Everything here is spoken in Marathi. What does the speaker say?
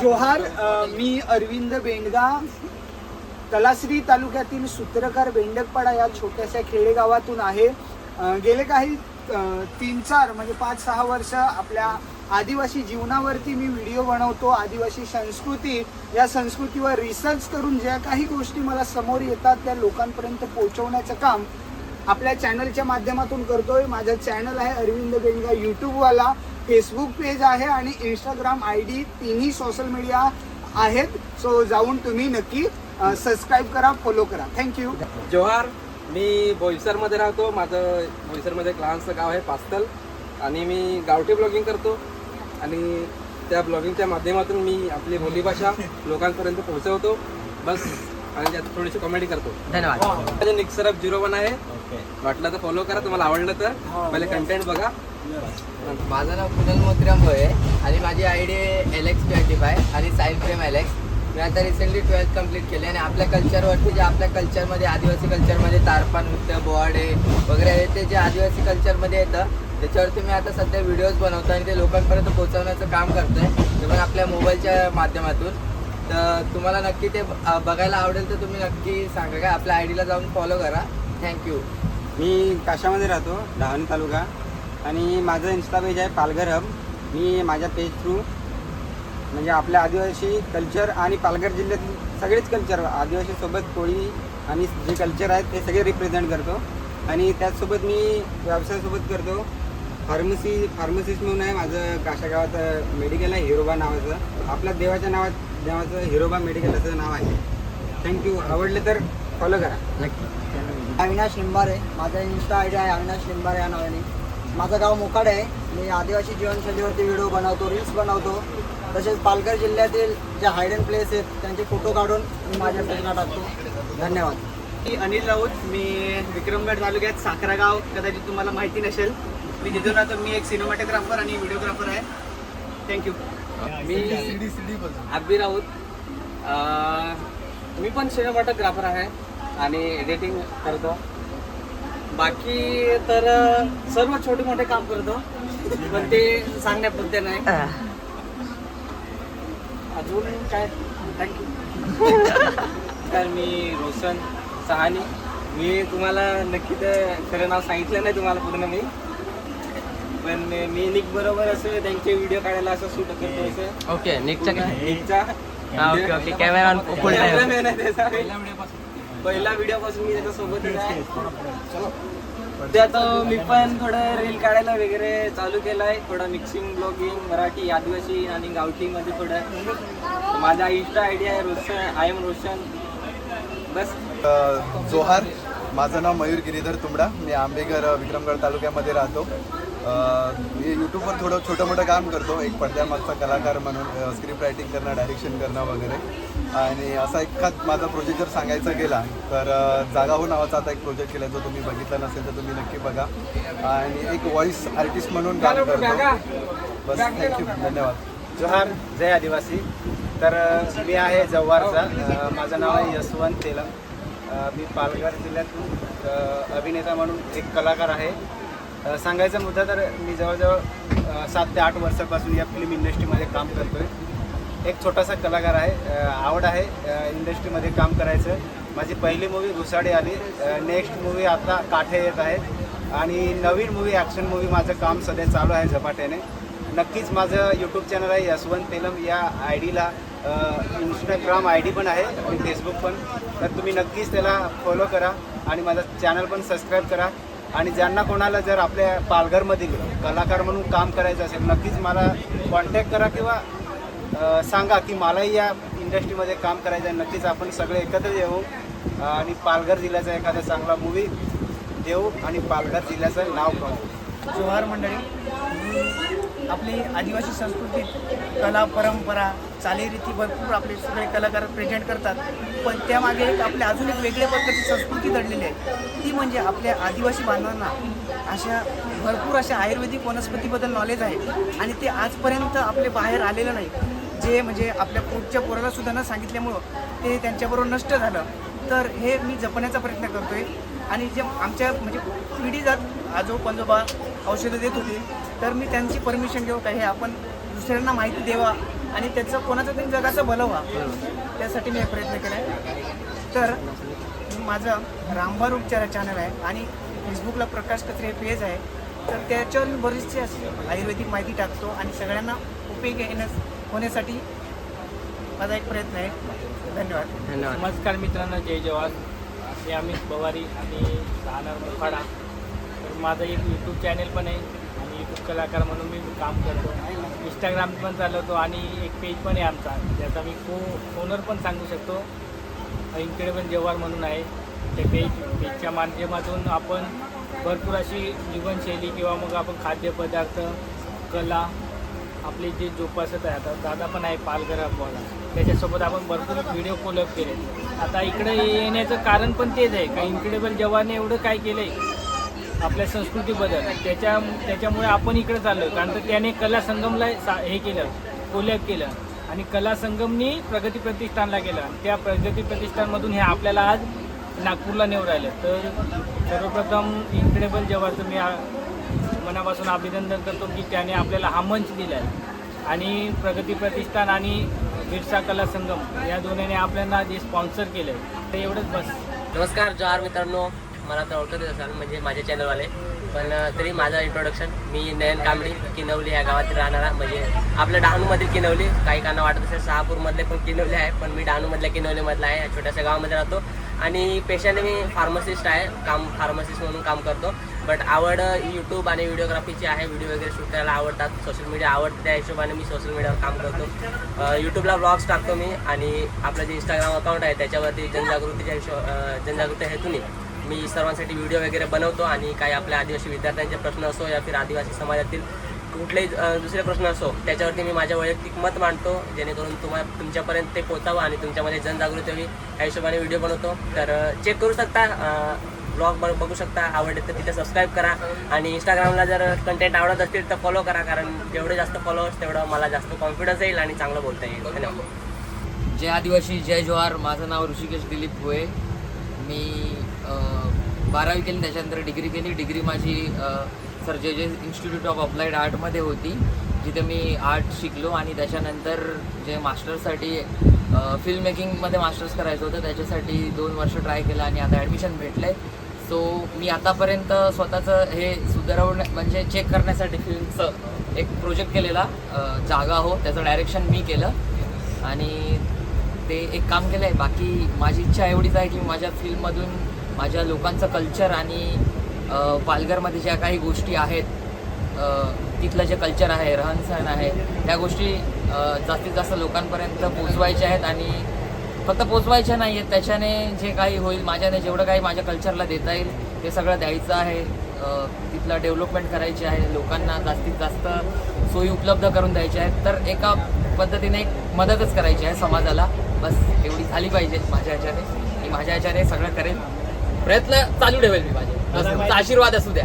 जोहार मी अरविंद बेंडगा तलासरी तालुक्यातील सूत्रकार बेंडकपाडा या छोट्याशा खेडेगावातून आहे. गेले काही तीन चार म्हणजे पाच सहा वर्ष आपल्या आदिवासी जीवनावरती मी व्हिडिओ बनवतो. आदिवासी संस्कृती या संस्कृतीवर रिसर्च करून ज्या काही गोष्टी मला समोर येतात त्या लोकांपर्यंत पोहोचवण्याचं काम आपल्या चॅनलच्या माध्यमातून करतोय. माझं चॅनल आहे अरविंद बेंगा यूट्यूबवाला फेसबुक पेज आहे आणि इंस्टाग्राम आय डी तिन्ही सोशल मीडिया आहेत. सो जाऊन तुम्ही नक्की सबस्क्राईब करा फॉलो करा. थँक्यू जोहार मी बोईसरमध्ये राहतो. माझं बोईसरमध्ये एक लहानसं गाव आहे पास्तल आणि मी गावठी ब्लॉगिंग करतो. आणि त्या ब्लॉगिंगच्या माध्यमातून मी आपली बोलीभाषा लोकांपर्यंत पोहोचवतो. बस आणि त्यात थोडीशी कॉमेडी करतो. धन्यवाद. माझं निक सरफ झिरो वन आहे. वाटलं तर फॉलो करा. तुम्हाला आवडलं तर. पहिले कंटेंट बघा. माझं नाव कुणाल मोत्र्याम आहे आणि माझी I D L X twenty five आणि साईल फ्रेम एल एक्स मी आता रिसेंटली ट्वेल्थ कंप्लीट केली आणि आपल्या कल्चरवरती जे आपल्या कल्चरमध्ये आदिवासी कल्चरमध्ये तारपा नृत्य बोवाडे वगैरे हे ते जे आदिवासी कल्चरमध्ये येतं त्याच्यावरती मी आता सध्या व्हिडिओज बनवतो आणि ते लोकांपर्यंत पोहोचवण्याचं काम करतोय. ते पण आपल्या मोबाईलच्या माध्यमातून. तर तुम्हाला नक्की ते बघायला आवडेल तर तुम्ही नक्की सांगा. काय आपल्या आय डीला जाऊन फॉलो करा. थँक्यू मी काशामध्ये राहतो डहाणू तालुका. आणि माझं इन्स्टा पेज आहे पालघर हब मी माझ्या पेज थ्रू म्हणजे आपल्या आदिवासी कल्चर आणि पालघर जिल्ह्यातील सगळेच कल्चर आदिवासीसोबत कोळी आणि जे कल्चर आहेत ते सगळे रिप्रेझेंट करतो. आणि त्याचसोबत मी व्यवसायासोबत करतो. फार्मसी फार्मसिस्ट म्हणून आहे माझं काशा मेडिकल आहे हिरोबा नावाचं. आपल्या देवाच्या नावात देवाचं हिरोबा मेडिकल असं नाव आहे. थँक्यू आवडले तर फॉलो करा. नक्की. अविनाश लिंबारे माझा इन्स्टा आय डी आहे अविनाश लिंबारे या नावाने. माझं गाव मोकाड आहे. मी आदिवासी जीवनशैलीवरती व्हिडिओ बनवतो रील्स बनवतो. तसेच पालघर जिल्ह्यातील जे हायडन प्लेस आहेत त्यांचे फोटो काढून मी माझ्या पेजला टाकतो. धन्यवाद. मी अनिल राऊत मी विक्रमगड तालुक्यात साखरा गाव. कदाचित तुम्हाला माहिती नसेल. मी तिथून राहतो मी एक सिनेमॅटोग्राफर आणि व्हिडिओग्राफर आहे. थँक्यू मी अब्बी राऊत. अं, मी पण सिनेमॅटोग्राफर आहे आणि एडिटिंग करतो. बाकी तर सर्व छोटे मोठे काम करतो पण ते सांगण्यापुरते नाही. अजून काय? थँक्यू तर मी रोशन सहानी. मी तुम्हाला नक्की तर खरं नाव सांगितलं नाही तुम्हाला पूर्ण मी. पण मी निक बरोबर असं त्यांचे व्हिडिओ काढायला असं शूट करतो असं. ओके निकचा हा ओके ओके कॅमेरा फुल त्याचा. पहिला व्हिडिओ पासून मी त्याच्यासोबत आहे. ते आता मी पण थोडं रील काढायला वगैरे चालू केलंय. थोडं मिक्सिंग ब्लॉगिंग मराठी आदिवासी आणि गावठी मध्ये थोडं. माझा इंस्टा आय डी आहे रोशन आय एम रोशन. बस. जोहार. माझं नाव मयूर गिरीधर तुंबडा मी आंबेघर विक्रमगड तालुक्यामध्ये राहतो. मी यूट्यूबवर थोडं छोटं मोठं काम करतो एक पडद्यामागचा कलाकार म्हणून स्क्रिप्ट रायटिंग करणं डायरेक्शन करणं वगैरे. आणि असा एखाद माझा प्रोजेक्ट जर सांगायचा गेला तर जागाहू नावाचा आता एक प्रोजेक्ट केला जो तुम्ही बघितला नसेल तर तुम्ही नक्की बघा. आणि एक व्हॉइस आर्टिस्ट म्हणून काम करतो. बस थँक्यू धन्यवाद. जोहार जय आदिवासी. तर मी आहे जव्हारचा. माझं नाव आहे यशवंत तेलंग. मी पालघर जिल्ह्यातून अभिनेता म्हणून एक कलाकार आहे. सांगायचा मुद्दा तर मी जवळजवळ सात ते आठ वर्षापासून या फिल्म इंडस्ट्रीमध्ये काम करतो आहे एक छोटासा कलाकार आहे आवड आहे इंडस्ट्रीमध्ये काम करायचं. माझी पहिली मूवी घुसाडी आली. नेक्स्ट मूवी आता काठे येत आहे. आणि नवीन मूवी ॲक्शन मूवी माझं काम सध्या चालू आहे झपाट्याने. नक्कीच माझं यूट्यूब चॅनल आहे यशवंत तेलम या आय डीला इंस्टाग्राम आय डी पण आहे आणि फेसबुक पण. तर तुम्ही नक्कीच त्याला फॉलो करा आणि माझं चॅनल पण सबस्क्राईब करा. आणि ज्यांना कोणाला जर आपल्या पालघरमधील कलाकार म्हणून काम करायचं असेल नक्कीच मला कॉन्टॅक्ट करा किंवा सांगा की मलाही या इंडस्ट्रीमध्ये काम करायचं आहे. नक्कीच आपण सगळे एकत्र येऊ आणि पालघर जिल्ह्याचा एखादा चांगला मूवी देऊ आणि पालघर जिल्ह्याचं नाव करू. जोहार मंडळी आपली आदिवासी संस्कृतीत कला परंपरा चालीरीती भरपूर आपले सगळे कलाकार प्रेझेंट करतात. पण त्यामागे एक आपल्या अजून एक वेगळ्या प्रकारची संस्कृती दडलेली आहे. ती म्हणजे आपल्या आदिवासी बांधवांना अशा भरपूर अशा आयुर्वेदिक वनस्पतीबद्दल नॉलेज आहे. आणि ते आजपर्यंत आपले बाहेर आलेलं नाही. जे म्हणजे आपल्या पोटच्या पोराला सुद्धा न सांगितल्यामुळं ते त्यांच्याबरोबर नष्ट झालं. तर हे मी जपण्याचा प्रयत्न करतोय. आणि जे आमच्या म्हणजे पिढी जात आजो पंजोबा औषधं देत होते तर मी त्यांची परमिशन घेऊ का हे आपण दुसऱ्यांना माहिती द्यावा आणि त्याचं कोणाचं तरी जगाचं भलं व्हा. त्यासाठी मी हे प्रयत्न केला आहे तर माझं रामभार उपचार चॅनल आहे आणि फेसबुकला प्रकाश कत्रे हे पेज आहे. तर त्याच्यावर मी बरीचशी अशी आयुर्वेदिक माहिती टाकतो आणि सगळ्यांना उपयोगी येण्यास होण्यासाठी माझा एक प्रयत्न आहे. धन्यवाद. धन्यवाद. नमस्कार मित्रांनो जय जवान. मी अमित पवारी आणि राहणार मोखाडा. तर माझं एक यूट्यूब चॅनेल पण आहे आणि यूट्यूब कलाकार म्हणून मी काम करतो. इंस्टाग्राम पण चालवतो आणि एक पेज पण आहे आमचा ज्याचा मी को ओनर पण सांगू शकतो. इन्क्रेडिबल जवार म्हणून आहे. ते पेज पेजच्या माध्यमातून आपण भरपूर अशी जीवनशैली किंवा मग आपण खाद्यपदार्थ कला आपले जे जोपासत आहे आता दादा पण आहे पालघर आपवाला त्याच्यासोबत आपण भरपूर व्हिडिओ कोलअप केले. आता इकडे येण्याचं कारण पण तेच आहे का इन्क्रेडिबल जवानने एवढं काय केलं आहे आपल्या संस्कृतीबद्दल त्याच्या त्याच्यामुळे आपण इकडे चाललो आहे कारण तर त्याने कला संगमला सा हे केलं कोलॅप केलं. आणि कला संगमनी प्रगती प्रतिष्ठानला केलं. आणि त्या प्रगती प्रतिष्ठानमधून हे आपल्याला आज नागपूरला नेऊ राहिलं. तर सर्वप्रथम इन्क्रेडिबल जवाचं मी आ- मनापासून अभिनंदन करतो की त्याने आपल्याला हा मंच दिला आहे आणि प्रगती प्रतिष्ठान आणि बिरसा कला संगम या दोन्हीने आपल्याला जे स्पॉन्सर केलं आहे ते एवढंच बस. नमस्कार जोहार मित्रांनो. मला तर ओळखतच असाल म्हणजे माझे चॅनलवाले पण तरी माझं इंट्रोडक्शन मी नयन कांबळी किनवली या गावात राहणारा म्हणजे आपल्या डहाणूमधील किनवली. काही काना वाटत असेल शहापूरमधले पण किनवले आहे पण मी डहाणूमधल्या किनवलीमधला आहे या छोट्याशा गावामध्ये राहतो. आणि पेशाने मी फार्मसिस्ट आहे काम फार्मसिस्ट म्हणून काम करतो. बट आवड यूट्यूब आणि व्हिडिओग्राफीची आहे. व्हिडिओ वगैरे शूट करायला आवडतात. सोशल मीडिया आवडतं त्या हिशोबाने मी सोशल मीडियावर काम करतो. यूट्यूबला ब्लॉग्स टाकतो मी आणि आपलं जे इंस्टाग्राम अकाउंट आहे त्याच्यावरती जनजागृतीच्या हिशो जनजागृती हेतूने मी सर्वांसाठी व्हिडिओ वगैरे बनवतो आणि काही आपल्या आदिवासी विद्यार्थ्यांचे प्रश्न असो या फिर आदिवासी समाजातील कुठलेही दुसरे प्रश्न असो त्याच्यावरती मी माझ्या वैयक्तिक मत मांडतो जेणेकरून तुम्हा तुमच्यापर्यंत ते पोचावं आणि तुमच्यामध्ये जनजागृती हवी या हिशोबाने व्हिडिओ बनवतो. तर चेक करू शकता. ब्लॉग बघू शकता. आवडले तर तिथे सबस्क्राईब करा. आणि इंस्टाग्रामला जर कंटेंट आवडत असतील तर फॉलो करा. कारण जेवढे जास्त फॉलोअर्स तेवढं मला जास्त कॉन्फिडन्स येईल आणि चांगलं बोलता येईल. धन्यवाद. जय आदिवासी जय जोहार माझं नाव ऋषिकेश दिलीप भोये. मी बारावी केली त्याच्यानंतर डिग्री केली. डिग्री माझी सर जे जे इन्स्टिट्यूट ऑफ अप्लाइड आर्टमध्ये होती. जिथे मी आर्ट शिकलो आणि त्याच्यानंतर जे मास्टर्ससाठी फिल्म मेकिंगमध्ये मास्टर्स करायचं होतं त्याच्यासाठी दोन वर्ष ट्राय केलं आणि आता ॲडमिशन भेटलं आहे सो मी आतापर्यंत स्वतःचं हे सुधारवण्या म्हणजे चेक करण्यासाठी फिल्मचं एक प्रोजेक्ट केलेला जागा हो त्याचं डायरेक्शन मी केलं. आणि ते एक काम केलं आहे बाकी माझी इच्छा एवढीच आहे की माझ्या फिल्ममधून माझ्या लोकांचं कल्चर आणि पालघरमध्ये ज्या काही गोष्टी आहेत तिथलं जे कल्चर आहे रहनसहन आहे त्या गोष्टी जास्तीत जास्त लोकांपर्यंत पोचवायच्या आहेत आणि फक्त पोचवायच्या नाही आहेत त्याच्याने जे काही होईल माझ्याने जेवढं काही माझ्या कल्चरला देता येईल ते सगळं द्यायचं आहे. तिथलं डेव्हलपमेंट करायची आहे. लोकांना जास्तीत जास्त सोयी उपलब्ध करून द्यायच्या आहेत. तर एका पद्धतीने एक मदतच करायची आहे समाजाला. बस एवढी झाली पाहिजे माझ्या ह्याच्याने. मी माझ्या ह्याच्याने सगळं करेल प्रयत्न चालू ठेवेल मी माझे. आशीर्वाद असू द्या.